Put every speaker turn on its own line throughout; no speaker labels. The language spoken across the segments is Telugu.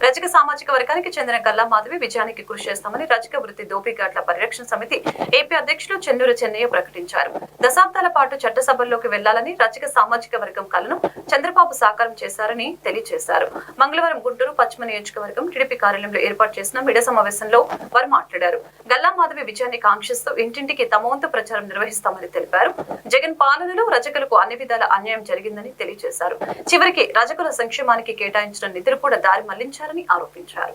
రజక సామాజిక వర్గానికి చెందిన గల్లా మాధవి విజయానికి కృషి చేస్తామని రజక వృత్తి దోపిఘాట్ల పరిరక్షణ సమితి ఏపీ అధ్యక్షులు చెన్నూరు చెన్నయ్య ప్రకటించారు. దశాబ్దాల పాటు చట్టసభల్లోకి వెళ్ళాలని రజక సామాజిక వర్గం కలను చంద్రబాబు సాకారం చేశారని తెలియజేశారు. మంగళవారం గుంటూరు పశ్చిమ నియోజకవర్గం టీడీపీ కార్యాలయంలో ఏర్పాటు చేసిన మిడ సమావేశంలో వారు మాట్లాడారు. గల్లా మాధవి విజయాన్ని కాంక్షిస్తూ ఇంటింటికి తమ వంతు ప్రచారం నిర్వహిస్తామని తెలిపారు. జగన్ పాలనలో రజకులకు అన్ని విధాల అన్యాయం జరిగిందని తెలియజేశారు. చివరికి రజకుల సంక్షేమానికి కేటాయించిన నిధులు కూడా దారి మళ్ళించారని ఆరోపించారు.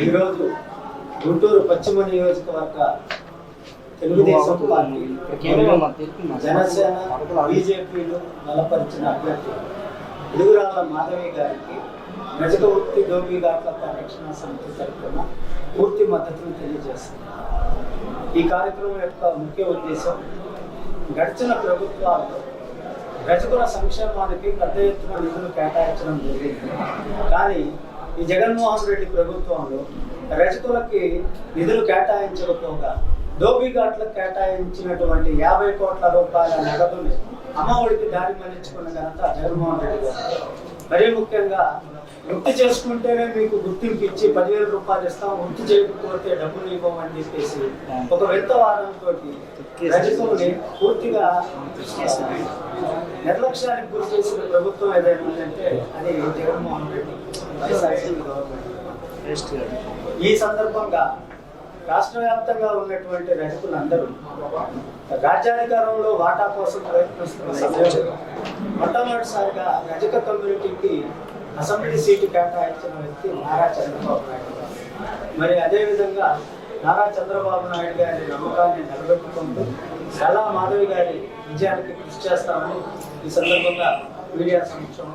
ఈరోజు గుంటూరు పశ్చిమ నియోజకవర్గ తెలుగుదేశం పార్టీ జనసేన బీజేపీలు బలపరిచిన అభ్యర్థి ఎదుగురాళ్ళ మాధవి గారికి రజక వృత్తి దోపిఘాట్ల రక్షణ సమితి తరఫున పూర్తి మద్దతును తెలియజేస్తుంది ఈ కార్యక్రమం యొక్క ముఖ్య ఉద్దేశం గడిచిన ప్రభుత్వాలు రజకుల సంక్షేమానికి పెద్ద ఎత్తున నిధులు కేటాయించడం జరిగింది. కానీ ఈ జగన్మోహన్ రెడ్డి ప్రభుత్వంలో రజకులకి నిధులు కేటాయించకపోగా దోబిఘాట్లకు కేటాయించినటువంటి యాభై కోట్ల రూపాయల నగదుని అమ్మఒడికి దారి మళ్ళించుకున్న ఘనత జగన్మోహన్ రెడ్డి గారు. మరీ ముఖ్యంగా వృత్తి చేసుకుంటేనే మీకు గుర్తింపు ఇచ్చి పదివేల రూపాయలు ఇస్తాం వృత్తి చేయకపోతే డబ్బులు ఇవ్వమని చెప్పేసి ఒక వింత వారంతో రజకుల్ని పూర్తిగా నిర్లక్ష్యానికి గురి చేసిన ప్రభుత్వం ఏదైనా ఉందంటే అది జగన్మోహన్ రెడ్డి గవర్నమెంట్. ఈ సందర్భంగా రాష్ట్ర వ్యాప్తంగా ఉన్నటువంటి రజకులందరూ రాజ్యాధికారంలో వాటా కోసం ప్రయత్నిస్తున్న సమయంలో మొట్టమొదటిసారిగా రజక కమ్యూనిటీకి అసెంబ్లీ సీటు కేటాయించిన వ్యక్తి నారా చంద్రబాబు నాయుడు గారు. మరి అదేవిధంగా నారా చంద్రబాబు నాయుడు గారి నమ్మకాన్ని నిలబెట్టుకుంటూ చాలా మాధవి గారి విజయానికి కృషి చేస్తామని ఈ సందర్భంగా మీడియా సమక్షంలో